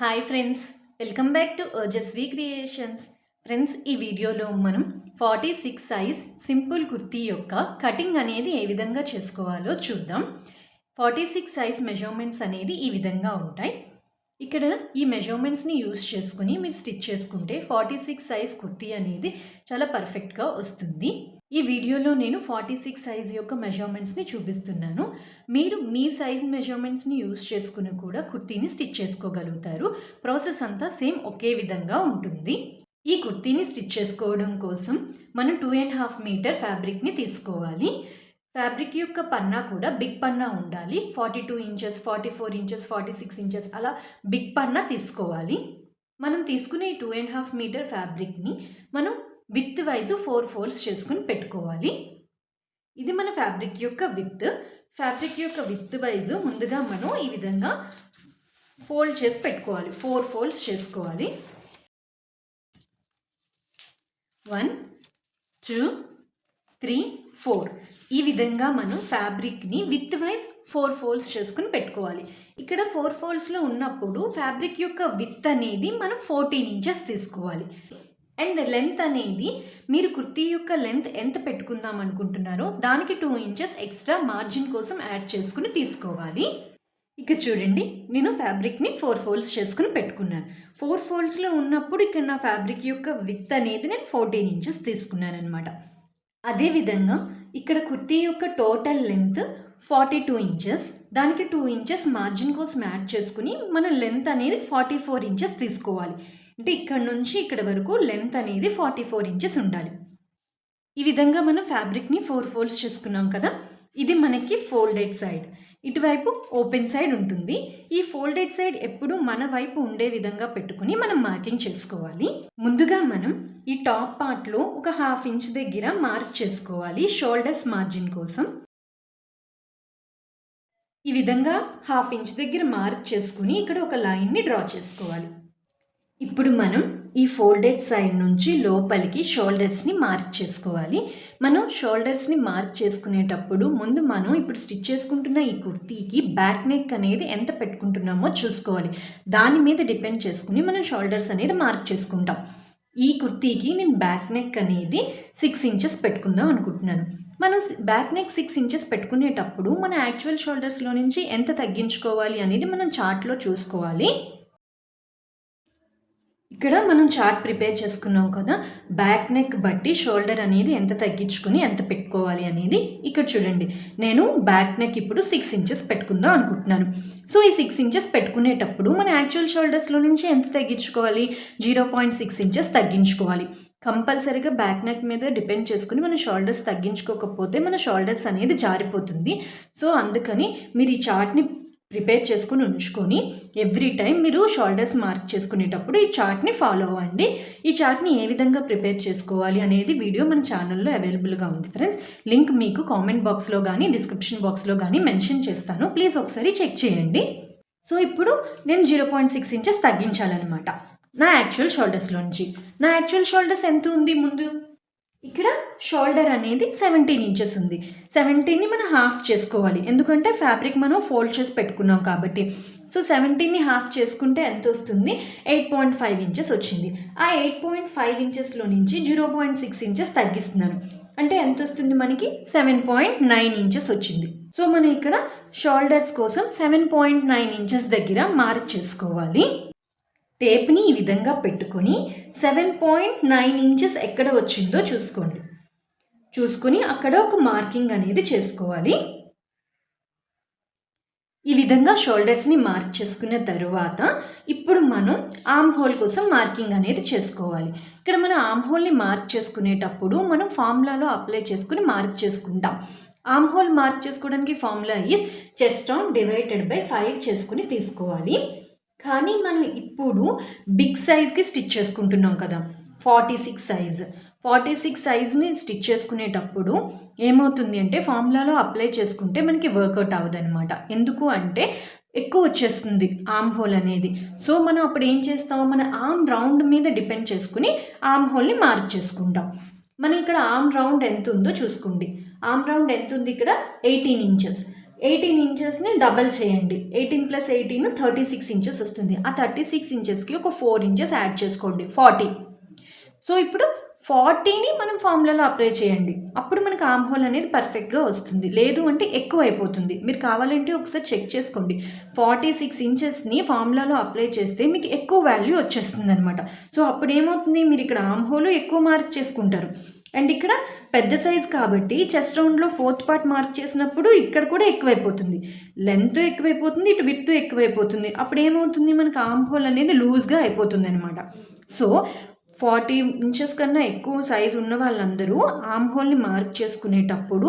Hi friends welcome back to Ojaswi creations friends ఈ వీడియోలో మనం forty six size simple kurti యొక్క cutting అనేది ఏ విధంగా చేసుకోవాలో చూద్దాం. ఫార్టీ సిక్స్ సైజ్ మెజర్మెంట్స్ అనేది ఈ విధంగా ఉంటాయి. ఇక్కడ ఈ మెజర్మెంట్స్ని యూస్ చేసుకుని మీరు స్టిచ్ చేసుకుంటే ఫార్టీ సిక్స్ సైజ్ కుర్తీ అనేది చాలా పర్ఫెక్ట్గా వస్తుంది. ఈ వీడియోలో నేను ఫార్టీ సిక్స్ సైజ్ యొక్క మెజర్మెంట్స్ని చూపిస్తున్నాను. మీరు మీ సైజ్ మెజర్మెంట్స్ని యూస్ చేసుకుని కూడా కుర్తీని స్టిచ్ చేసుకోగలుగుతారు. ప్రాసెస్ అంతా సేమ్ ఒకే విధంగా ఉంటుంది. ఈ కుర్తీని స్టిచ్ చేసుకోవడం కోసం మనం టూ అండ్ హాఫ్ మీటర్ ఫ్యాబ్రిక్ని తీసుకోవాలి. ఫ్యాబ్రిక్ యొక్క పన్నా కూడా బిగ్ పన్నా ఉండాలి. Forty two inches forty four inches forty six inches అలా బిగ్ పన్నా తీసుకోవాలి. మనం తీసుకునే టూ అండ్ హాఫ్ మీటర్ ఫ్యాబ్రిక్ని మనం విత్ వైజ్ ఫోర్ ఫోల్డ్స్ చేసుకుని పెట్టుకోవాలి. ఇది మన ఫ్యాబ్రిక్ యొక్క విత్. ఫ్యాబ్రిక్ యొక్క విత్ వైజ్ ముందుగా మనం ఈ విధంగా ఫోల్డ్ చేసి పెట్టుకోవాలి. ఫోర్ ఫోల్డ్స్ చేసుకోవాలి. One two three four. ఈ విధంగా మనం ఫ్యాబ్రిక్ని విత్ వైజ్ ఫోర్ ఫోల్డ్స్ చేసుకుని పెట్టుకోవాలి. ఇక్కడ ఫోర్ ఫోల్డ్స్లో ఉన్నప్పుడు ఫ్యాబ్రిక్ యొక్క విత్ అనేది మనం ఫోర్టీన్ ఇంచెస్ తీసుకోవాలి. అండ్ లెంత్ అనేది మీరు కుర్తీ యొక్క లెంత్ ఎంత పెట్టుకుందాం అనుకుంటున్నారో దానికి టూ ఇంచెస్ ఎక్స్ట్రా మార్జిన్ కోసం యాడ్ చేసుకుని తీసుకోవాలి. ఇక చూడండి నేను ఫ్యాబ్రిక్ని ఫోర్ ఫోల్డ్స్ చేసుకుని పెట్టుకున్నాను. ఫోర్ ఫోల్డ్స్లో ఉన్నప్పుడు ఇక్కడ నా ఫ్యాబ్రిక్ యొక్క విత్ అనేది నేను ఫోర్టీన్ ఇంచెస్ తీసుకున్నాను అనమాట అదేవిధంగా ఇక్కడ కుర్తీ యొక్క total length forty two inches. దానికి టూ ఇంచెస్ మార్జిన్ కోసం యాడ్ చేసుకుని మన లెంత్ అనేది ఫార్టీ ఫోర్ ఇంచెస్ తీసుకోవాలి. అంటే ఇక్కడ నుంచి ఇక్కడ వరకు లెంత్ అనేది ఫార్టీ ఫోర్ ఇంచెస్ ఉండాలి. ఈ విధంగా మనం ఫ్యాబ్రిక్ని ఫోర్ ఫోల్డ్స్ చేసుకున్నాం కదా? ఇది మనకి ఫోల్డెడ్ సైడ్ ఇటువైపు ఓపెన్ సైడ్ ఉంటుంది. ఈ ఫోల్డెడ్ సైడ్ ఎప్పుడు మన వైపు ఉండే విధంగా పెట్టుకుని మనం మార్కింగ్ చేసుకోవాలి. ముందుగా మనం ఈ టాప్ పార్ట్లో ఒక హాఫ్ ఇంచ్ దగ్గర మార్క్ చేసుకోవాలి షోల్డర్స్ మార్జిన్ కోసం. ఈ విధంగా హాఫ్ ఇంచ్ దగ్గర మార్క్ చేసుకుని ఇక్కడ ఒక లైన్ని డ్రా చేసుకోవాలి. ఇప్పుడు మనం ఈ ఫోల్డెడ్ సైడ్ నుంచి లోపలికి షోల్డర్స్ని మార్క్ చేసుకోవాలి. మనం షోల్డర్స్ని మార్క్ చేసుకునేటప్పుడు ముందు మనం ఇప్పుడు స్టిచ్ చేసుకుంటున్న ఈ కుర్తీకి బ్యాక్ నెక్ అనేది ఎంత పెట్టుకుంటున్నామో చూసుకోవాలి. దాని మీద డిపెండ్ చేసుకుని మనం షోల్డర్స్ అనేది మార్క్ చేసుకుంటాం. ఈ కుర్తీకి నేను బ్యాక్ నెక్ అనేది సిక్స్ ఇంచెస్ పెట్టుకుందాం అనుకుంటున్నాను. మనం బ్యాక్ నెక్ సిక్స్ ఇంచెస్ పెట్టుకునేటప్పుడు మన యాక్చువల్ షోల్డర్స్లో నుంచి ఎంత తగ్గించుకోవాలి అనేది మనం చార్ట్లో చూసుకోవాలి. ఇక్కడ మనం చార్ట్ ప్రిపేర్ చేసుకున్నాం కదా. బ్యాక్ నెక్ బట్టి షోల్డర్ అనేది ఎంత తగ్గించుకుని ఎంత పెట్టుకోవాలి అనేది ఇక్కడ చూడండి. నేను బ్యాక్ నెక్ ఇప్పుడు సిక్స్ ఇంచెస్ పెట్టుకుందాం అనుకుంటున్నాను. సో ఈ సిక్స్ ఇంచెస్ పెట్టుకునేటప్పుడు మన యాక్చువల్ షోల్డర్స్లో నుంచి ఎంత తగ్గించుకోవాలి? జీరో పాయింట్ సిక్స్ ఇంచెస్ తగ్గించుకోవాలి. కంపల్సరీగా బ్యాక్ నెక్ మీద డిపెండ్ చేసుకుని మన షోల్డర్స్ తగ్గించుకోకపోతే మన షోల్డర్స్ అనేది జారిపోతుంది. సో అందుకని మీరు ఈ చార్ట్ని ప్రిపేర్ చేసుకుని ఉంచుకొని ఎవ్రీ టైం మీరు షోల్డర్స్ మార్క్ చేసుకునేటప్పుడు ఈ చార్ట్ని ఫాలో అవ్వండి. ఈ చార్ట్ని ఏ విధంగా ప్రిపేర్ చేసుకోవాలి అనేది వీడియో మన ఛానల్లో అవైలబుల్గా ఉంది ఫ్రెండ్స్. లింక్ మీకు కామెంట్ బాక్స్లో కానీ డిస్క్రిప్షన్ బాక్స్లో కానీ మెన్షన్ చేస్తాను. ప్లీజ్ ఒకసారి చెక్ చేయండి. సో ఇప్పుడు నేను జీరో పాయింట్ సిక్స్ ఇంచెస్ తగ్గించాలన్నమాట. నా యాక్చువల్ షోల్డర్స్లో నుంచి. నా యాక్చువల్ షోల్డర్స్ ఎంత ఉంది ముందు? ఇక్కడ షోల్డర్ అనేది సెవెంటీన్ ఇంచెస్ ఉంది. సెవెంటీన్ని మనం హాఫ్ చేసుకోవాలి. ఎందుకంటే ఫ్యాబ్రిక్ మనం ఫోల్డ్ చేసి పెట్టుకున్నాం కాబట్టి. సో సెవెంటీన్ని హాఫ్ చేసుకుంటే ఎంత వస్తుంది? ఎయిట్ పాయింట్ ఫైవ్ ఇంచెస్ వచ్చింది. ఆ ఎయిట్ పాయింట్ ఫైవ్ ఇంచెస్లో నుంచి జీరో పాయింట్ సిక్స్ ఇంచెస్ తగ్గిస్తున్నాను అంటే ఎంత వస్తుంది మనకి? సెవెన్ పాయింట్ నైన్ ఇంచెస్ వచ్చింది. సో మనం ఇక్కడ షోల్డర్స్ కోసం సెవెన్ పాయింట్ నైన్ ఇంచెస్ దగ్గర మార్క్ చేసుకోవాలి. టేప్ని ఈ విధంగా పెట్టుకొని సెవెన్ పాయింట్ నైన్ ఇంచెస్ ఎక్కడ వచ్చిందో చూసుకోండి. చూసుకుని అక్కడ ఒక మార్కింగ్ అనేది చేసుకోవాలి. ఈ విధంగా షోల్డర్స్ని మార్క్ చేసుకున్న తరువాత ఇప్పుడు మనం ఆమ్ హోల్ కోసం మార్కింగ్ అనేది చేసుకోవాలి. ఇక్కడ మనం ఆమ్ హోల్ని మార్క్ చేసుకునేటప్పుడు మనం ఫార్ములాలో అప్లై చేసుకుని మార్క్ చేసుకుంటాం. ఆమ్ హోల్ మార్క్ చేసుకోవడానికి formula is chest on divided by five చేసుకుని తీసుకోవాలి. కానీ మనం ఇప్పుడు బిగ్ సైజ్కి స్టిచ్ చేసుకుంటున్నాం కదా. Forty six size. Forty six సైజ్ని stitch చేసుకునేటప్పుడు ఏమవుతుంది అంటే ఫార్ములాలో అప్లై చేసుకుంటే మనకి వర్కౌట్ అవ్వదనమాట ఎందుకు అంటే ఎక్కువ వచ్చేస్తుంది ఆమ్ హోల్ అనేది. సో మనం అప్పుడు ఏం చేస్తామో మన ఆమ్ రౌండ్ మీద డిపెండ్ చేసుకుని ఆమ్ హోల్ని మార్క్ చేసుకుంటాం. మనం ఇక్కడ ఆమ్ రౌండ్ ఎంత ఉందో చూసుకోండి. ఆమ్ రౌండ్ ఎంత ఉంది ఇక్కడ? Eighteen inches. ఎయిటీన్ ఇంచెస్ని డబల్ చేయండి. Eighteen plus eighteen thirty six inches వస్తుంది. ఆ థర్టీ సిక్స్ ఇంచెస్కి ఒక ఫోర్ ఇంచెస్ యాడ్ చేసుకోండి. ఫార్టీ సో ఇప్పుడు ఫార్టీని మనం ఫార్ములాలో అప్లై చేయండి. అప్పుడు మనకు ఆమ్ హోల్ అనేది పర్ఫెక్ట్గా వస్తుంది. లేదు అంటే ఎక్కువ అయిపోతుంది. మీరు కావాలంటే ఒకసారి చెక్ చేసుకోండి. ఫార్టీ సిక్స్ ఇంచెస్ని ఫార్ములాలో అప్లై చేస్తే మీకు ఎక్కువ వాల్యూ వచ్చేస్తుంది అనమాట సో అప్పుడు ఏమవుతుంది? మీరు ఇక్కడ ఆమ్ హోల్ ఎక్కువ మార్క్ చేసుకుంటారు. అండ్ ఇక్కడ పెద్ద సైజ్ కాబట్టి చెస్ట్ రౌండ్లో ఫోర్త్ పార్ట్ మార్క్ చేసినప్పుడు ఇక్కడ కూడా ఎక్కువైపోతుంది. లెంత్ ఎక్కువైపోతుంది ఇటు విత్ ఎక్కువైపోతుంది. అప్పుడు ఏమవుతుంది? మనకు ఆమ్ హోల్ అనేది లూజ్గా అయిపోతుంది అనమాట సో ఫార్టీ ఇంచెస్ కన్నా ఎక్కువ సైజ్ ఉన్న వాళ్ళందరూ ఆమ్ హోల్ని మార్క్ చేసుకునేటప్పుడు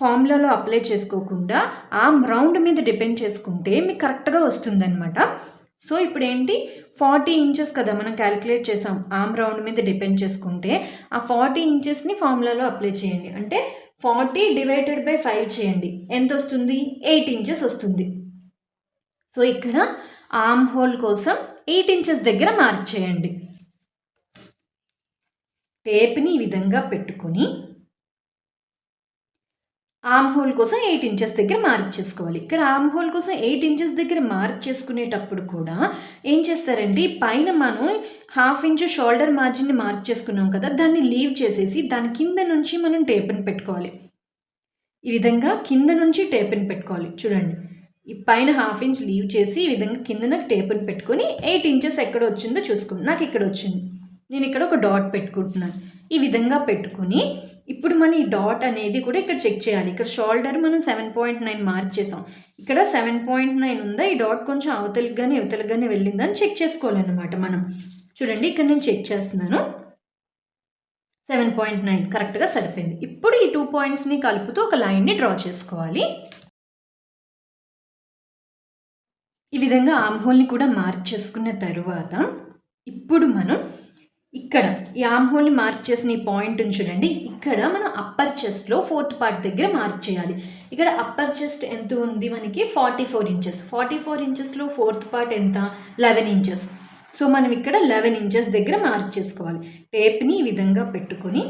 ఫార్ములాలో అప్లై చేసుకోకుండా ఆమ్ రౌండ్ మీద డిపెండ్ చేసుకుంటే మీకు కరెక్ట్గా వస్తుందన్నమాట. సో ఇప్పుడు ఏంటి ఫార్టీ ఇంచెస్ కదా మనం క్యాలిక్యులేట్ చేసాం. ఆమ్ రౌండ్ మీద డిపెండ్ చేసుకుంటే ఆ ఫార్టీ ఇంచెస్ని ఫార్ములాలో అప్లై చేయండి. అంటే ఫార్టీ డివైడెడ్ బై ఫైవ్ చేయండి. ఎంత వస్తుంది? ఎయిట్ ఇంచెస్ వస్తుంది. సో ఇక్కడ ఆమ్ హోల్ కోసం ఎయిట్ ఇంచెస్ దగ్గర మార్క్ చేయండి. టేప్ని ఈ విధంగా పెట్టుకొని ఆమ్ హోల్ కోసం ఎయిట్ ఇంచెస్ దగ్గర మార్క్ చేసుకోవాలి. ఇక్కడ ఆమ్ హోల్ కోసం ఎయిట్ ఇంచెస్ దగ్గర మార్క్ చేసుకునేటప్పుడు కూడా ఏం చేస్తారండి పైన మనం హాఫ్ ఇంచు షోల్డర్ మార్జిన్ని మార్క్ చేసుకున్నాం కదా దాన్ని లీవ్ చేసేసి దాని కింద నుంచి మనం టేప్ని పెట్టుకోవాలి. ఈ విధంగా కింద నుంచి టేప్ని పెట్టుకోవాలి. చూడండి. ఈ పైన హాఫ్ ఇంచ్ లీవ్ చేసి ఈ విధంగా కిందన టేప్ని పెట్టుకొని ఎయిట్ ఇంచెస్ ఎక్కడ వచ్చిందో చూసుకోండి. నాకు ఇక్కడ వచ్చింది. నేను ఇక్కడ ఒక డాట్ పెట్టుకుంటున్నాను. ఈ విధంగా పెట్టుకుని ఇప్పుడు మన ఈ డాట్ అనేది కూడా ఇక్కడ చెక్ చేయాలి. ఇక్కడ షోల్డర్ మనం సెవెన్ పాయింట్ నైన్ మార్క్ చేసాం. ఇక్కడ సెవెన్ పాయింట్ నైన్ ఉందా? ఈ డాట్ కొంచెం అవతలికి కానీ ఇవతలికి కానీ వెళ్ళిందా అని చెక్ చేసుకోవాలన్నమాట మనం. చూడండి ఇక్కడ నేను చెక్ చేస్తున్నాను. సెవెన్ పాయింట్ నైన్ కరెక్ట్గా సరిపోయింది. ఇప్పుడు ఈ టూ పాయింట్స్ని కలుపుతూ ఒక లైన్ని డ్రా చేసుకోవాలి. ఈ విధంగా ఆమ్హోల్ని కూడా మార్క్ చేసుకున్న తరువాత ఇప్పుడు మనం ఇక్కడ ఈ ఆమ్ హోల్ని మార్క్ చేసిన ఈ పాయింట్ చూడండి. ఇక్కడ మనం అప్పర్ చెస్ట్లో ఫోర్త్ పార్ట్ దగ్గర మార్క్ చేయాలి. ఇక్కడ అప్పర్ చెస్ట్ ఎంత ఉంది మనకి? Forty four inches forty four ఇంచెస్లో fourth part ఎంత? లెవెన్ ఇంచెస్ సో మనం ఇక్కడ లెవెన్ ఇంచెస్ దగ్గర మార్క్ చేసుకోవాలి. టేప్ని ఈ విధంగా పెట్టుకొని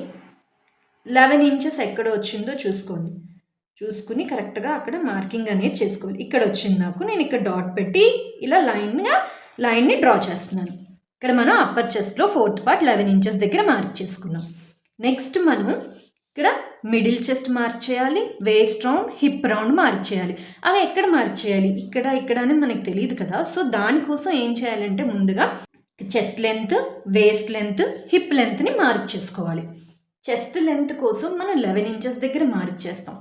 లెవెన్ ఇంచెస్ ఎక్కడ వచ్చిందో చూసుకోండి. చూసుకుని కరెక్ట్గా అక్కడ మార్కింగ్ అనేది చేసుకోవాలి. ఇక్కడ వచ్చింది నాకు. నేను ఇక్కడ డాట్ పెట్టి ఇలా లైన్గా లైన్ని డ్రా చేస్తున్నాను. ఇక్కడ మనం అప్పర్ చెస్ట్లో ఫోర్త్ పార్ట్ లెవెన్ ఇంచెస్ దగ్గర మార్క్ చేసుకున్నాం. నెక్స్ట్ మనం ఇక్కడ మిడిల్ చెస్ట్ మార్క్ చేయాలి waist round hip round mark చేయాలి. అవి ఎక్కడ మార్క్ చేయాలి? ఇక్కడ ఇక్కడ అని మనకు తెలియదు కదా. సో దానికోసం ఏం చేయాలంటే ముందుగా chest length waist length hip లెంత్ని mark చేసుకోవాలి. చెస్ట్ లెంత్ కోసం మనం లెవెన్ ఇంచెస్ దగ్గర మార్క్ చేస్తాం.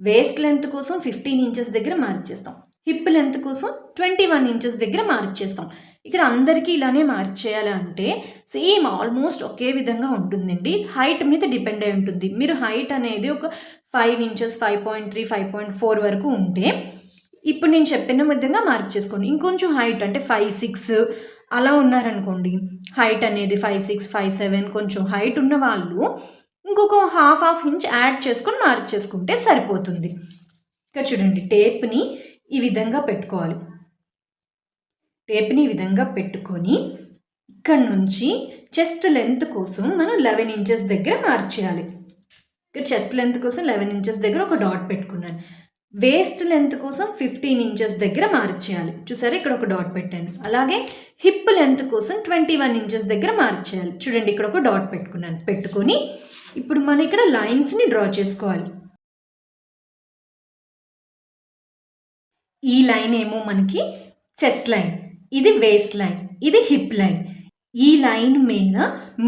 వేస్ట్ లెంత్ కోసం ఫిఫ్టీన్ ఇంచెస్ దగ్గర మార్క్ చేస్తాం. హిప్ లెంత్ కోసం ట్వంటీ వన్ ఇంచెస్ దగ్గర మార్క్ చేస్తాం. ఇక్కడ అందరికీ ఇలానే మార్క్ అంటే సేమ్ ఆల్మోస్ట్ ఒకే విధంగా ఉంటుందండి. హైట్ మీద డిపెండ్ అయి ఉంటుంది. మీరు హైట్ అనేది ఒక five inches five point three five point four వరకు ఉంటే ఇప్పుడు నేను చెప్పిన విధంగా మార్క్ చేసుకోండి. ఇంకొంచెం హైట్ అంటే ఫైవ్ సిక్స్ అలా ఉన్నారనుకోండి. హైట్ అనేది ఫైవ్ సిక్స్ ఫైవ్ సెవెన్ కొంచెం హైట్ ఉన్న వాళ్ళు ఇంకొక హాఫ్ హాఫ్ ఇంచ్ యాడ్ చేసుకొని మార్క్ చేసుకుంటే సరిపోతుంది. ఇక్కడ చూడండి టేప్ని ఈ విధంగా పెట్టుకోవాలి. టేప్ని విధంగా పెట్టుకొని ఇక్కడ నుంచి చెస్ట్ లెంత్ కోసం మనం లెవెన్ ఇంచెస్ దగ్గర మార్క్ చేయాలి ఇక్కడ చెస్ట్ లెంత్ కోసం లెవెన్ ఇంచెస్ దగ్గర ఒక డాట్ పెట్టుకున్నాను. వేస్ట్ లెంత్ కోసం ఫిఫ్టీన్ ఇంచెస్ దగ్గర మార్క్ చేయాలి చూసారా? ఇక్కడ ఒక డాట్ పెట్టాను. అలాగే హిప్ లెంత్ కోసం ట్వంటీ వన్ ఇంచెస్ దగ్గర మార్క్ చేయాలి చూడండి ఇక్కడ ఒక డాట్ పెట్టుకున్నాను. పెట్టుకొని ఇప్పుడు మనం ఇక్కడ లైన్స్ని డ్రా చేసుకోవాలి. ఈ లైన్ ఏమో మనకి చెస్ట్ లైన్. ఇది వేస్ట్ లైన్ ఇది హిప్ లైన్ ఈ లైన్ మీద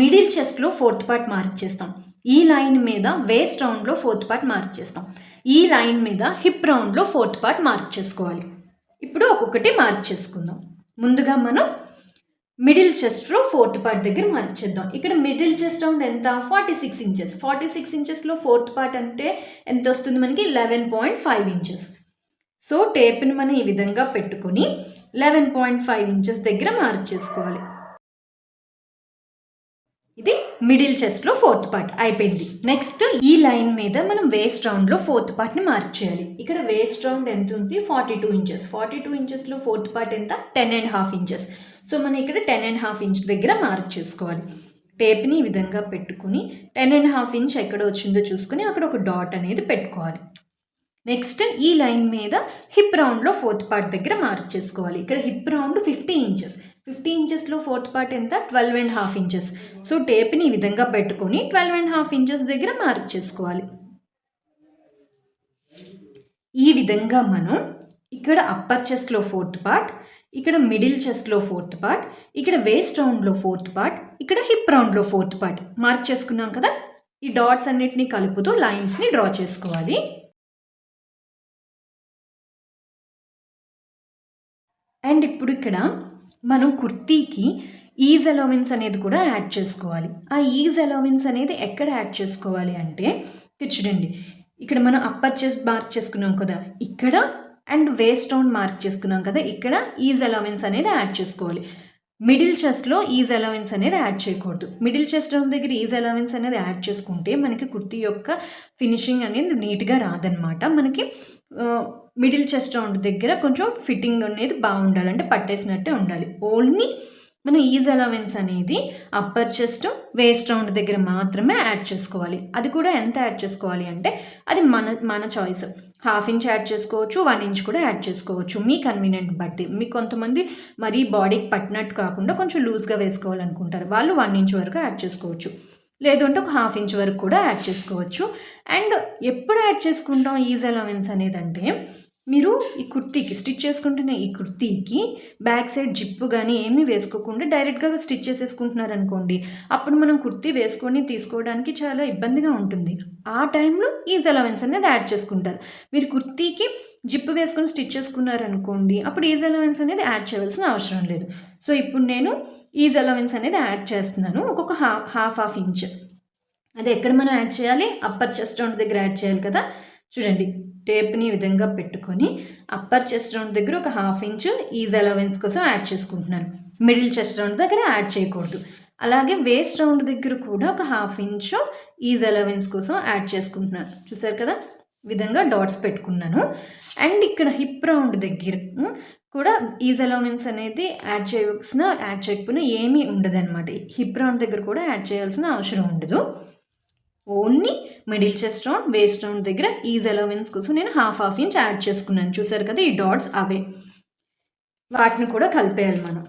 మిడిల్ చెస్ట్లో ఫోర్త్ పార్ట్ మార్క్ చేస్తాం. ఈ లైన్ మీద వేస్ట్ రౌండ్లో ఫోర్త్ పార్ట్ మార్క్ చేస్తాం. ఈ లైన్ మీద హిప్ రౌండ్లో ఫోర్త్ పార్ట్ మార్క్ చేసుకోవాలి. ఇప్పుడు ఒక్కొక్కటి మార్క్ చేసుకుందాం. ముందుగా మనం మిడిల్ చెస్ట్లో ఫోర్త్ పార్ట్ దగ్గర మార్క్ చేద్దాం. ఇక్కడ మిడిల్ చెస్ట్ రౌండ్ ఎంత? Forty six inches forty six ఇంచెస్లో fourth part అంటే ఎంత వస్తుంది మనకి? Eleven point five inches so టేప్ని మనం ఈ విధంగా పెట్టుకొని లెవెన్ పాయింట్ ఫైవ్ ఇంచెస్ దగ్గర మార్క్ చేసుకోవాలి. ఇది మిడిల్ చెస్ట్లో ఫోర్త్ పార్ట్ అయిపోయింది. నెక్స్ట్ ఈ లైన్ మీద మనం వేస్ట్ రౌండ్లో ఫోర్త్ పార్ట్ని మార్క్ చేయాలి. ఇక్కడ వేస్ట్ రౌండ్ ఎంత ఉంది? Forty two inches. Forty two ఇంచెస్లో fourth part ఎంత? Ten and half inches. So మనం ఇక్కడ టెన్ అండ్ హాఫ్ ఇంచ్ దగ్గర మార్క్ చేసుకోవాలి. టేప్ని ఈ విధంగా పెట్టుకుని టెన్ అండ్ హాఫ్ ఇంచ్ ఎక్కడ వచ్చిందో చూసుకుని అక్కడ ఒక డాట్ అనేది పెట్టుకోవాలి. నెక్స్ట్ ఈ లైన్ మీద హిప్ రౌండ్లో ఫోర్త్ పార్ట్ దగ్గర మార్క్ చేసుకోవాలి. ఇక్కడ hip round fifty inches fifty ఇంచెస్లో fourth part ఎంత? Twelve and half inches so టేప్ని ఈ విధంగా పెట్టుకొని ట్వెల్వ్ అండ్ హాఫ్ ఇంచెస్ దగ్గర మార్క్ చేసుకోవాలి. ఈ విధంగా మనం ఇక్కడ అప్పర్ చెస్ట్లో ఫోర్త్ పార్ట్ ఇక్కడ మిడిల్ చెస్ట్లో ఫోర్త్ పార్ట్ ఇక్కడ వేస్ట్ రౌండ్లో ఫోర్త్ పార్ట్ ఇక్కడ హిప్ రౌండ్లో ఫోర్త్ పార్ట్ మార్క్ చేసుకున్నాం కదా? ఈ డాట్స్ అన్నిటిని కలుపుతూ లైన్స్ని డ్రా చేసుకోవాలి. అండ్ ఇప్పుడు ఇక్కడ మనం కుర్తీకి ఈజ్ అలవెన్స్ అనేది కూడా యాడ్ చేసుకోవాలి. ఆ ఈజ్ అలవెన్స్ అనేది ఎక్కడ యాడ్ చేసుకోవాలి అంటే ఇక్కడ చూడండి. ఇక్కడ మనం అప్పర్ చెస్ట్ మార్క్ చేసుకున్నాం కదా ఇక్కడ అండ్ వేస్ట్ రౌండ్ మార్క్ చేసుకున్నాం కదా ఇక్కడ ఈజ్ అలవెన్స్ అనేది యాడ్ చేసుకోవాలి. మిడిల్ చెస్ట్లో ఈజ్ అలవెన్స్ అనేది యాడ్ చేయకూడదు. మిడిల్ చెస్ట్ రౌండ్ దగ్గర ఈజ్ అలవెన్స్ అనేది యాడ్ చేసుకుంటే మనకి కుర్తీ యొక్క ఫినిషింగ్ అనేది నీట్గా రాదనమాట మనకి మిడిల్ చెస్ట్ రౌండ్ దగ్గర కొంచెం ఫిట్టింగ్ అనేది బాగుండాలి. అంటే పట్టేసినట్టే ఉండాలి. ఓన్లీ మనం ఈజ్ అలవెన్స్ అనేది అప్పర్ చెస్ట్ వేస్ట్ రౌండ్ దగ్గర మాత్రమే యాడ్ చేసుకోవాలి. అది కూడా ఎంత యాడ్ చేసుకోవాలి అంటే అది మన మన చాయిస్. హాఫ్ ఇంచ్ యాడ్ చేసుకోవచ్చు వన్ ఇంచ్ కూడా యాడ్ చేసుకోవచ్చు. మీ కన్వీనియంట్ బట్టి. మీ కొంతమంది మరీ బాడీకి పట్టినట్టు కాకుండా కొంచెం లూజ్గా వేసుకోవాలనుకుంటారు. వాళ్ళు వన్ ఇంచ్ వరకు యాడ్ చేసుకోవచ్చు. లేదు అంటే ఒక హాఫ్ ఇంచ్ వరకు కూడా యాడ్ చేసుకోవచ్చు. అండ్ ఎప్పుడు యాడ్ చేసుకుంటాం ఈజ్ అలవెన్స్ అనేది అంటే మీరు ఈ కుర్తీకి స్టిచ్ చేసుకుంటున్న ఈ కుర్తీకి బ్యాక్ సైడ్ జిప్పు కానీ ఏమీ వేసుకోకుండా డైరెక్ట్గా స్టిచ్ చేసేసుకుంటున్నారు అనుకోండి అప్పుడు మనం కుర్తీ వేసుకొని తీసుకోవడానికి చాలా ఇబ్బందిగా ఉంటుంది. ఆ టైంలో ఈజ్ అలవెన్స్ అనేది యాడ్ చేసుకుంటారు. మీరు కుర్తీకి జిప్పు వేసుకొని స్టిచ్ చేసుకున్నారు అనుకోండి అప్పుడు ఈజ్ అలవెన్స్ అనేది యాడ్ చేయవలసిన అవసరం లేదు. సో ఇప్పుడు నేను ఈజ్ అలవెన్స్ అనేది యాడ్ చేస్తున్నాను. ఒక్కొక్క హాఫ్ హాఫ్ హాఫ్ ఇంచ్ అది ఎక్కడ మనం యాడ్ చేయాలి? అప్పర్ చెస్ట్ రౌండ్ దగ్గర యాడ్ చేయాలి కదా? చూడండి టేప్ని విధంగా పెట్టుకొని అప్పర్ చెస్ట్ రౌండ్ దగ్గర ఒక హాఫ్ ఇంచ్ ఈజ్ అలవెన్స్ కోసం యాడ్ చేసుకుంటున్నాను. మిడిల్ చెస్ట్ రౌండ్ దగ్గర యాడ్ చేయకూడదు. అలాగే వేస్ట్ రౌండ్ దగ్గర కూడా ఒక హాఫ్ ఇంచ్ ఈజ్ అలవెన్స్ కోసం యాడ్ చేసుకుంటున్నాను. చూసారు కదా? విధంగా డాట్స్ పెట్టుకున్నాను. అండ్ ఇక్కడ హిప్ రౌండ్ దగ్గర కూడా ఈజ్ అనేది యాడ్ చేయాల్సిన యాడ్ చేయకపోయినా ఏమీ ఉండదు అనమాట హిప్రాన్ దగ్గర కూడా యాడ్ చేయాల్సిన అవసరం ఉండదు. Only middle chest round waist round దగ్గర ఈజ్ అలవెన్స్ కోసం నేను హాఫ్ హాఫ్ ఇంచ్ యాడ్ చేసుకున్నాను. చూసారు కదా ఈ డాట్స్ అవే. వాటిని కూడా కలిపేయాలి మనం.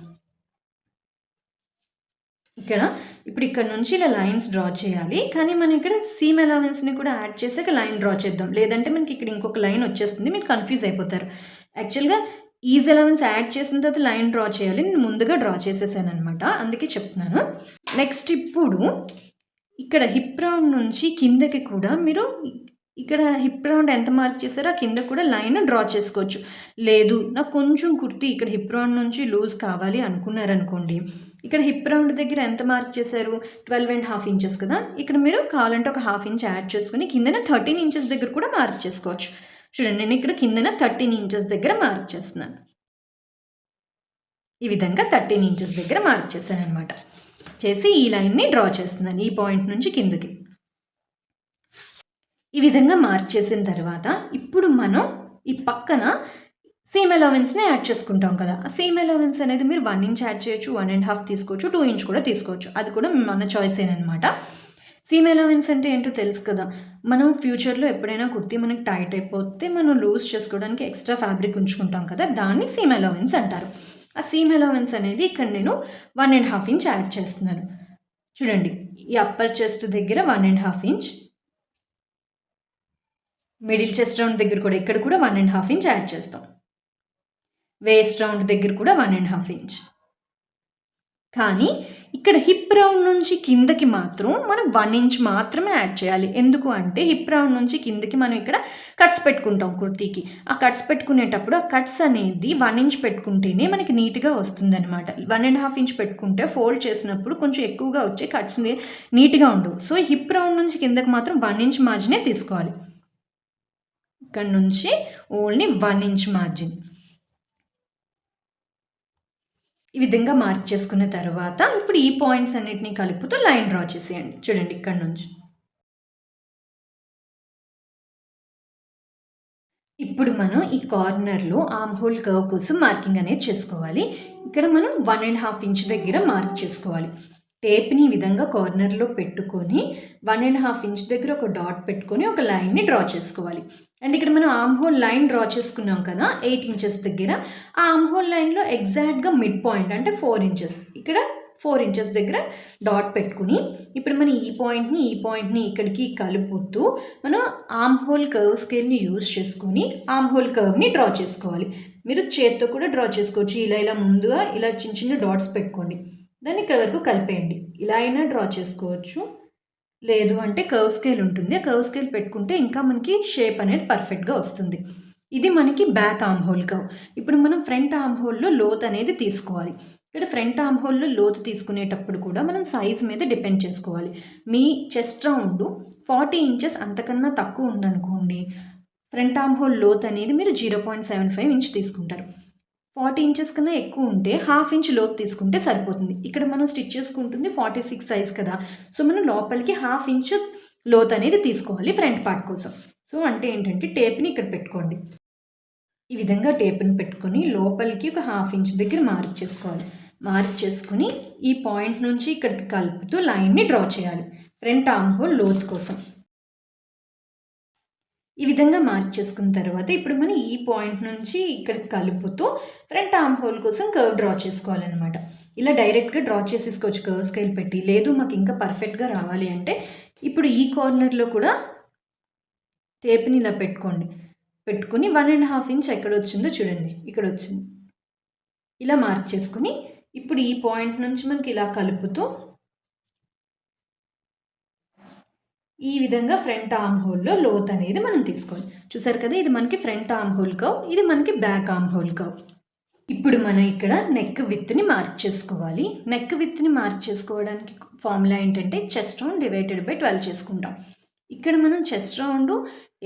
ఇక్కడ ఇప్పుడు ఇక్కడ నుంచి ఇలా లైన్స్ డ్రా చేయాలి. కానీ మనం ఇక్కడ సీమ్ అలవెన్స్ని కూడా యాడ్ చేసాక లైన్ డ్రా చేద్దాం. లేదంటే మనకి ఇక్కడ ఇంకొక లైన్ వచ్చేస్తుంది. మీరు కన్ఫ్యూజ్ అయిపోతారు. యాక్చువల్గా ఈజ్ అలవెన్స్ యాడ్ చేసిన తర్వాత లైన్ డ్రా చేయాలి. నేను ముందుగా డ్రా చేసేసాను అనమాట అందుకే చెప్తున్నాను. నెక్స్ట్ ఇప్పుడు ఇక్కడ హిప్ రౌండ్ నుంచి కిందకి కూడా మీరు ఇక్కడ హిప్ రౌండ్ ఎంత మార్క్ చేశారో ఆ కింద కూడా లైన్ డ్రా చేసుకోవచ్చు. లేదు నాకు కొంచెం కుర్తి ఇక్కడ హిప్ రౌండ్ నుంచి లూజ్ కావాలి అనుకున్నారనుకోండి. ఇక్కడ హిప్ రౌండ్ దగ్గర ఎంత మార్క్ చేశారు? ట్వెల్వ్ అండ్ హాఫ్ ఇంచెస్ కదా. ఇక్కడ మీరు కావాలంటే ఒక హాఫ్ ఇంచ్ యాడ్ చేసుకుని కిందన థర్టీన్ ఇంచెస్ దగ్గర కూడా మార్క్ చేసుకోవచ్చు. చూడండి నేను ఇక్కడ కిందన థర్టీన్ ఇంచెస్ దగ్గర మార్క్ చేస్తున్నాను. ఈ విధంగా థర్టీన్ ఇంచెస్ దగ్గర మార్క్ చేశాను అనమాట చేసి ఈ లైన్ని డ్రా చేస్తున్నాను ఈ పాయింట్ నుంచి కిందకి. ఈ విధంగా మార్క్ చేసిన తర్వాత ఇప్పుడు మనం ఈ పక్కన సీమ్ అలవెన్స్ని యాడ్ చేసుకుంటాం కదా. ఆ సీమ్ అలవెన్స్ అనేది మీరు వన్ ఇంచ్ యాడ్ చేయొచ్చు వన్ అండ్ హాఫ్ తీసుకోవచ్చు టూ ఇంచ్ కూడా తీసుకోవచ్చు. అది కూడా మన చాయిస్ అనమాట సీమ్ అలవెన్స్ అంటే ఏంటో తెలుసు కదా. మనం ఫ్యూచర్లో ఎప్పుడైనా కుర్తి మనకి టైట్ అయిపోతే మనం లూజ్ చేసుకోవడానికి ఎక్స్ట్రా ఫ్యాబ్రిక్ ఉంచుకుంటాం కదా దాన్ని సీమ్ అలవెన్స్ అంటారు. ఆ సీమ్ అలవెన్స్ అనేది ఇక్కడ నేను one and half inch add చేస్తున్నాను. చూడండి ఈ అప్పర్ చెస్ట్ దగ్గర one and half inch middle chest round దగ్గర కూడా ఇక్కడ కూడా one and half inch add చేస్తాం. వేస్ట్ రౌండ్ దగ్గర కూడా వన్ అండ్ హాఫ్ ఇంచ్ కానీ ఇక్కడ హిప్ రౌండ్ నుంచి కిందకి మాత్రం మనం వన్ ఇంచ్ మాత్రమే యాడ్ చేయాలి. ఎందుకు అంటే హిప్ రౌండ్ నుంచి కిందకి మనం ఇక్కడ కట్స్ పెట్టుకుంటాం కుర్తీకి. ఆ కట్స్ పెట్టుకునేటప్పుడు ఆ కట్స్ అనేది వన్ ఇంచ్ పెట్టుకుంటేనే మనకి నీట్గా వస్తుంది అనమాట వన్ అండ్ హాఫ్ ఇంచ్ పెట్టుకుంటే ఫోల్డ్ చేసినప్పుడు కొంచెం ఎక్కువగా వచ్చే కట్స్ నీట్గా ఉండవు. సో హిప్ రౌండ్ నుంచి కిందకి మాత్రం వన్ ఇంచ్ మార్జినే తీసుకోవాలి. ఇక్కడ నుంచి ఓన్లీ వన్ ఇంచ్ మార్జిన్ ఈ విధంగా మార్క్ చేసుకున్న తర్వాత ఇప్పుడు ఈ పాయింట్స్ అన్నిటినీ కలుపుతూ లైన్ డ్రా చేసేయండి. చూడండి ఇక్కడ నుంచి. ఇప్పుడు మనం ఈ కార్నర్లో ఆమ్ హోల్ కర్వ్ కోసం మార్కింగ్ అనేది చేసుకోవాలి. ఇక్కడ మనం వన్ అండ్ హాఫ్ ఇంచ్ దగ్గర మార్క్ చేసుకోవాలి. టేప్ని ఈ విధంగా కార్నర్లో పెట్టుకొని వన్ అండ్ హాఫ్ ఇంచ్ దగ్గర ఒక డాట్ పెట్టుకొని ఒక లైన్ని డ్రా చేసుకోవాలి. అండ్ ఇక్కడ మనం ఆమ్ హోల్ లైన్ డ్రా చేసుకున్నాం కదా ఎయిట్ ఇంచెస్ దగ్గర. ఆ ఆమ్ హోల్ లైన్లో ఎగ్జాక్ట్గా మిడ్ పాయింట్ అంటే ఫోర్ ఇంచెస్ ఇక్కడ ఫోర్ ఇంచెస్ దగ్గర డాట్ పెట్టుకుని ఇప్పుడు మనం ఈ పాయింట్ని ఈ పాయింట్ని ఇక్కడికి కలుపుతూ మనం ఆమ్ హోల్ కర్వ్ స్కేల్ని యూజ్ చేసుకుని ఆమ్ హోల్ కర్వ్ని డ్రా చేసుకోవాలి. మీరు చేత్తో కూడా డ్రా చేసుకోవచ్చు. ఇలా ఇలా ముందుగా ఇలా చిన్న చిన్న డాట్స్ పెట్టుకోండి. దాన్ని ఇక్కడ వరకు కలిపేయండి. ఇలా అయినా డ్రా చేసుకోవచ్చు. లేదు అంటే కర్వ్ స్కేల్ ఉంటుంది. కర్వ్ స్కేల్ పెట్టుకుంటే ఇంకా మనకి షేప్ అనేది పర్ఫెక్ట్గా వస్తుంది. ఇది మనకి బ్యాక్ ఆమ్ హోల్ కర్వ్ ఇప్పుడు మనం ఫ్రంట్ ఆమ్ హోల్లో లోత్ అనేది తీసుకోవాలి. ఇక్కడ ఫ్రంట్ ఆమ్ హోల్లో లోతు తీసుకునేటప్పుడు కూడా మనం సైజ్ మీద డిపెండ్ చేసుకోవాలి. మీ చెస్ట్ రౌండ్ ఫార్టీ ఇంచెస్ అంతకన్నా తక్కువ ఉందనుకోండి ఫ్రంట్ ఆమ్ హోల్ లోత్ అనేది మీరు zero point seven five inch తీసుకుంటారు. ఫార్టీ ఇంచెస్ కన్నా ఎక్కువ ఉంటే హాఫ్ ఇంచ్ లోతు తీసుకుంటే సరిపోతుంది. ఇక్కడ మనం స్టిచ్ చేసుకుంటుంది ఫార్టీ సిక్స్ సైజ్ కదా. సో మనం లోపలికి హాఫ్ ఇంచ్ లోత్ అనేది తీసుకోవాలి ఫ్రంట్ పార్ట్ కోసం. సో అంటే ఏంటంటే టేప్ని ఇక్కడ పెట్టుకోండి. ఈ విధంగా టేప్ని పెట్టుకొని లోపలికి ఒక హాఫ్ ఇంచ్ దగ్గర మార్క్ చేసుకోవాలి. మార్క్ చేసుకుని ఈ పాయింట్ నుంచి ఇక్కడికి కలుపుతూ లైన్ని డ్రా చేయాలి. ఫ్రంట్ ఆర్మ్ హోల్ లోత్ కోసం. ఈ విధంగా మార్క్ చేసుకున్న తర్వాత ఇప్పుడు మనం ఈ పాయింట్ నుంచి ఇక్కడికి కలుపుతూ ఫ్రంట్ ఆర్మ్ హోల్ కోసం కర్వ్ డ్రా చేసుకోవాలన్నమాట. ఇలా డైరెక్ట్గా డ్రా చేసేసుకోవచ్చు కర్వ్ స్కేల్ పెట్టి. లేదు మాకు ఇంకా పర్ఫెక్ట్గా రావాలి అంటే ఇప్పుడు ఈ కార్నర్లో కూడా టేప్ని ఇలా పెట్టుకోండి. పెట్టుకుని వన్ అండ్ హాఫ్ ఇంచ్ ఎక్కడ వచ్చిందో చూడండి. ఇక్కడ వచ్చింది ఇలా మార్క్ చేసుకుని ఇప్పుడు ఈ పాయింట్ నుంచి మనకి ఇలా కలుపుతూ ఈ విధంగా ఫ్రంట్ ఆర్మ్ హోల్లో లోత్ అనేది మనం తీసుకోవాలి. చూసారు కదా ఇది మనకి ఫ్రంట్ ఆర్మ్ హోల్ కవ్ ఇది మనకి బ్యాక్ ఆర్మ్ హోల్ కవ్ ఇప్పుడు మనం ఇక్కడ నెక్ విత్ని మార్క్ చేసుకోవాలి. నెక్ విత్ని మార్క్ చేసుకోవడానికి ఫార్ములా ఏంటంటే chest round divided by twelve చేసుకుంటాం. ఇక్కడ మనం చెస్ట్ రౌండ్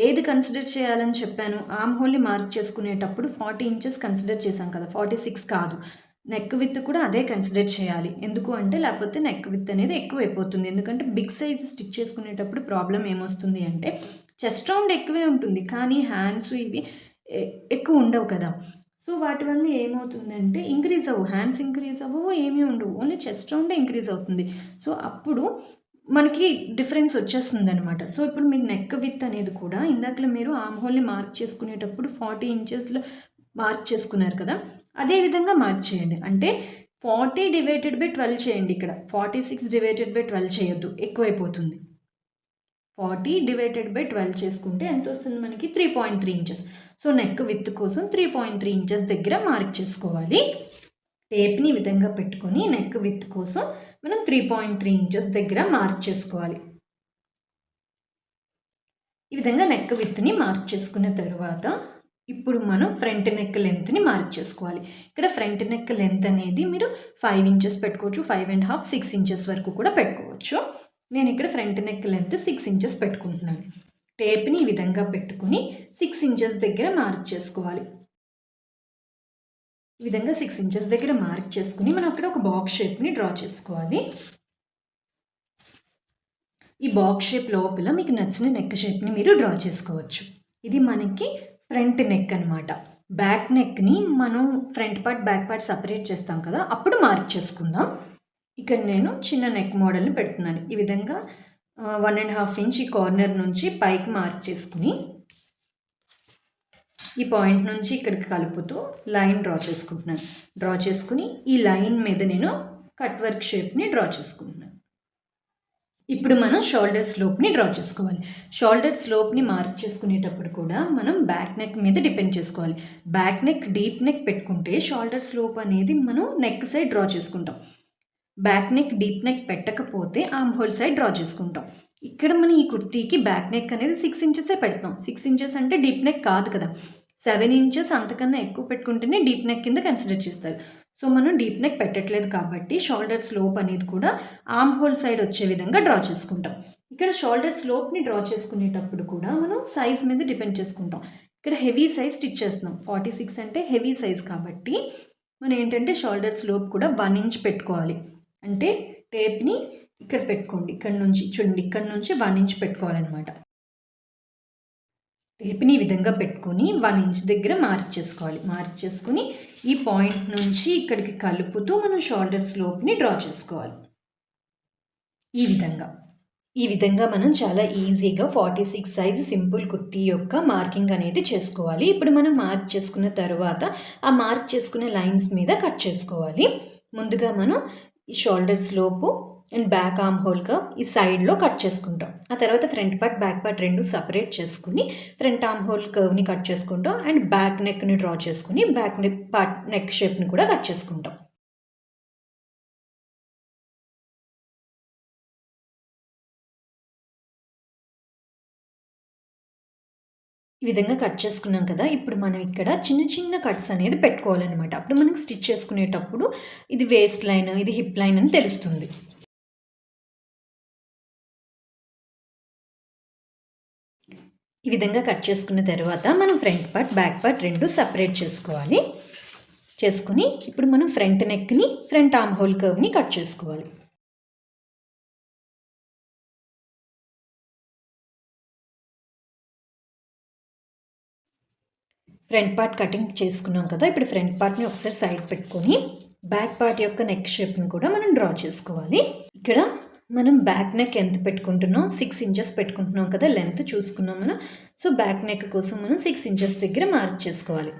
ఏది కన్సిడర్ చేయాలని చెప్పాను? ఆమ్ హోల్ని మార్క్ చేసుకునేటప్పుడు ఫార్టీ ఇంచెస్ కన్సిడర్ చేశాం కదా ఫార్టీ సిక్స్ కాదు. నెక్ విత్ కూడా అదే కన్సిడర్ చేయాలి. ఎందుకు అంటే లేకపోతే నెక్ విత్ అనేది ఎక్కువ అయిపోతుంది ఎందుకంటే బిగ్ సైజ్ స్టిచ్ చేసుకునేటప్పుడు ప్రాబ్లం ఏమొస్తుంది అంటే చెస్ట్ రౌండ్ ఎక్కువే ఉంటుంది. కానీ హ్యాండ్స్ ఇవి ఎక్కువ ఉండవు కదా. సో వాటి వల్ల ఏమవుతుందంటే ఇంక్రీజ్ అవ్వు. హ్యాండ్స్ ఇంక్రీజ్ అవ్వవు ఏమీ ఉండవు. ఓన్లీ చెస్ట్ రౌండే ఇంక్రీజ్ అవుతుంది. సో అప్పుడు మనకి డిఫరెన్స్ వచ్చేస్తుంది అనమాట సో ఇప్పుడు మీరు నెక్ విత్ అనేది కూడా ఇందాకలో మీరు ఆమ్హోల్ని మార్క్ చేసుకునేటప్పుడు ఫార్టీ ఇంచెస్లో మార్క్ చేసుకున్నారు కదా. అదే విధంగా అంటే ఫార్టీ డివైడెడ్ బై ట్వెల్వ్ చేయండి ఇక్కడ. Forty six divided by twelve చేయొద్దు. ఎక్కువైపోతుంది. ఫార్టీ డివైడెడ్ బై ట్వెల్వ్ చేసుకుంటే ఎంత వస్తుంది మనకి? Three point three inches so neck width కోసం త్రీ పాయింట్ త్రీ ఇంచెస్ దగ్గర మార్క్ చేసుకోవాలి. టేప్ని విధంగా పెట్టుకొని నెక్ విత్ కోసం మనం త్రీ పాయింట్ త్రీ ఇంచెస్ దగ్గర మార్క్ చేసుకోవాలి. ఈ విధంగా నెక్ విత్ని మార్క్ చేసుకున్న తర్వాత ఇప్పుడు మనం ఫ్రంట్ నెక్ లెంత్ని మార్క్ చేసుకోవాలి. ఇక్కడ ఫ్రంట్ నెక్ లెంత్ అనేది మీరు ఫైవ్ ఇంచెస్ పెట్టుకోవచ్చు five and half six inches వరకు కూడా పెట్టుకోవచ్చు. నేను ఇక్కడ front neck length six inches పెట్టుకుంటున్నాను. టేప్ని ఈ విధంగా పెట్టుకుని సిక్స్ ఇంచెస్ దగ్గర మార్క్ చేసుకోవాలి. ఈ విధంగా సిక్స్ ఇంచెస్ దగ్గర మార్క్ చేసుకుని మనం అక్కడ ఒక బాక్స్ షేప్ని డ్రా చేసుకోవాలి. ఈ బాక్స్ షేప్ లోపల మీకు నచ్చిన నెక్ షేప్ని మీరు డ్రా చేసుకోవచ్చు. ఇది మనకి ఫ్రంట్ నెక్ అనమాట బ్యాక్ నెక్ని మనం front part back part separate చేస్తాం కదా అప్పుడు మార్క్ చేసుకుందాం ఇక్కడ నేను చిన్న నెక్ మోడల్ని పెడుతున్నాను. ఈ విధంగా వన్ అండ్ హాఫ్ ఇంచ్ ఈ కార్నర్ నుంచి పైకి మార్క్ చేసుకుని ఈ పాయింట్ నుంచి ఇక్కడికి కలుపుతూ లైన్ డ్రా చేసుకుంటున్నాను. డ్రా చేసుకుని ఈ లైన్ మీద నేను కట్ వర్క్ షేప్ని డ్రా చేసుకుంటున్నాను. ఇప్పుడు మనం షోల్డర్ స్లోప్ని డ్రా చేసుకోవాలి. షోల్డర్ స్లోప్ని మార్క్ చేసుకునేటప్పుడు కూడా మనం బ్యాక్ నెక్ మీద డిపెండ్ చేసుకోవాలి. బ్యాక్ నెక్ డీప్ నెక్ పెట్టుకుంటే షోల్డర్ స్లోప్ అనేది మనం నెక్ సైడ్ డ్రా చేసుకుంటాం. బ్యాక్ నెక్ డీప్ నెక్ పెట్టకపోతే ఆమ్ హోల్ సైడ్ డ్రా చేసుకుంటాం. ఇక్కడ మనం ఈ కుర్తీకి బ్యాక్ నెక్ అనేది సిక్స్ ఇంచెసే పెడతాం. సిక్స్ ఇంచెస్ అంటే డీప్ నెక్ కాదు కదా. సెవెన్ ఇంచెస్ అంతకన్నా ఎక్కువ పెట్టుకుంటేనే డీప్ నెక్ కింద కన్సిడర్ చేస్తారు. సో మనం డీప్ నెక్ పెట్టట్లేదు కాబట్టి షోల్డర్ స్లోప్ అనేది కూడా ఆమ్ హోల్ సైడ్ వచ్చే విధంగా డ్రా చేసుకుంటాం. ఇక్కడ షోల్డర్ స్లోప్ని డ్రా చేసుకునేటప్పుడు కూడా మనం సైజ్ మీద డిపెండ్ చేసుకుంటాం. ఇక్కడ హెవీ సైజ్ స్టిచ్ చేస్తున్నాం. ఫార్టీ సిక్స్ అంటే హెవీ సైజ్ కాబట్టి మనం ఏంటంటే షోల్డర్ స్లోప్ కూడా వన్ ఇంచ్ పెట్టుకోవాలి. అంటే టేప్ని ఇక్కడ పెట్టుకోండి. ఇక్కడ నుంచి చూడండి. ఇక్కడ నుంచి వన్ ఇంచ్ పెట్టుకోవాలన్నమాట. టేప్ని ఈ విధంగా పెట్టుకొని వన్ ఇంచ్ దగ్గర మార్చేసుకోవాలి మార్చేసుకుని ఈ పాయింట్ నుంచి ఇక్కడికి కలుపుతూ మనం షోల్డర్ స్లోప్ని డ్రా చేసుకోవాలి. ఈ విధంగా. ఈ విధంగా మనం చాలా ఈజీగా forty six size simple kurti యొక్క మార్కింగ్ అనేది చేసుకోవాలి. ఇప్పుడు మనం మార్క్ చేసుకున్న తర్వాత ఆ మార్క్ చేసుకునే లైన్స్ మీద కట్ చేసుకోవాలి. ముందుగా మనం ఈ షోల్డర్స్ లోపు అండ్ బ్యాక్ ఆమ్ హోల్గా ఈ సైడ్లో కట్ చేసుకుంటాం. ఆ తర్వాత ఫ్రంట్ పార్ట్ బ్యాక్ పార్ట్ రెండు సపరేట్ చేసుకుని ఫ్రంట్ ఆమ్ హోల్ కర్వ్ని కట్ చేసుకుంటాం అండ్ బ్యాక్ నెక్ని డ్రా చేసుకుని బ్యాక్ నెక్ పార్ట్ నెక్ షేప్ని కూడా కట్ చేసుకుంటాం. ఈ విధంగా కట్ చేసుకున్నాం కదా ఇప్పుడు మనం ఇక్కడ చిన్న చిన్న కట్స్ అనేది పెట్టుకోవాలన్నమాట. అప్పుడు మనకి స్టిచ్ చేసుకునేటప్పుడు ఇది వేస్ట్ లైన్ ఇది హిప్ లైన్ అని తెలుస్తుంది. ఈ విధంగా కట్ చేసుకున్న తర్వాత మనం ఫ్రంట్ పార్ట్ బ్యాక్ పార్ట్ రెండు సపరేట్ చేసుకోవాలి. చేసుకుని ఇప్పుడు మనం ఫ్రంట్ నెక్ని ఫ్రంట్ ఆమ్ హోల్ కర్వ్ని కట్ చేసుకోవాలి. ఫ్రంట్ పార్ట్ కటింగ్ చేసుకున్నాం కదా ఇప్పుడు ఫ్రంట్ పార్ట్ని ఒకసారి సైడ్ పెట్టుకొని బ్యాక్ పార్ట్ యొక్క నెక్ షేప్ని కూడా మనం డ్రా చేసుకోవాలి. ఇక్కడ మనం బ్యాక్ నెక్ ఎంత పెట్టుకుంటున్నాం? సిక్స్ ఇంచెస్ పెట్టుకుంటున్నాం కదా లెంత్ చూసుకున్నాం మనం. సో బ్యాక్ నెక్ కోసం మనం సిక్స్ ఇంచెస్ దగ్గర మార్క్ చేసుకోవాలి.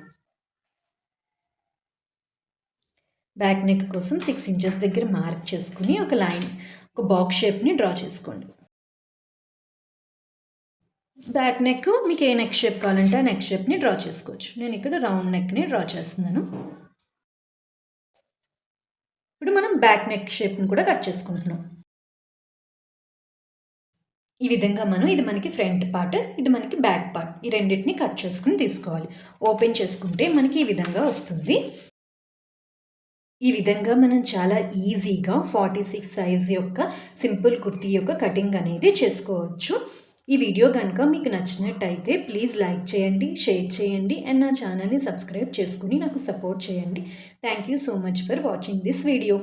బ్యాక్ నెక్ కోసం సిక్స్ ఇంచెస్ దగ్గర మార్క్ చేసుకుని ఒక లైన్ ఒక బాక్స్ షేప్ని డ్రా చేసుకోండి. బ్యాక్ నెక్ మీకు ఏ నెక్ షేప్ కావాలంటే ఆ నెక్ షేప్ని డ్రా చేసుకోవచ్చు. నేను ఇక్కడ రౌండ్ నెక్ని డ్రా చేస్తున్నాను. ఇప్పుడు మనం బ్యాక్ నెక్ షేప్ని కూడా కట్ చేసుకుంటున్నాం. ఈ విధంగా మనం ఇది మనకి ఫ్రంట్ పార్ట్ ఇది మనకి బ్యాక్ పార్ట్. ఈ రెండింటిని కట్ చేసుకుని తీసుకోవాలి. ఓపెన్ చేసుకుంటే మనకి ఈ విధంగా వస్తుంది. ఈ విధంగా మనం చాలా ఈజీగా ఫార్టీ సిక్స్ సైజ్ యొక్క సింపుల్ కుర్తీ యొక్క కటింగ్ అనేది చేసుకోవచ్చు. ఈ వీడియో కనుక మీకు నచ్చినట్టయితే ప్లీజ్ లైక్ చేయండి షేర్ చేయండి అండ్ నా ఛానల్ని సబ్స్క్రైబ్ చేసుకుని నాకు సపోర్ట్ చేయండి. Thank you so much for watching this video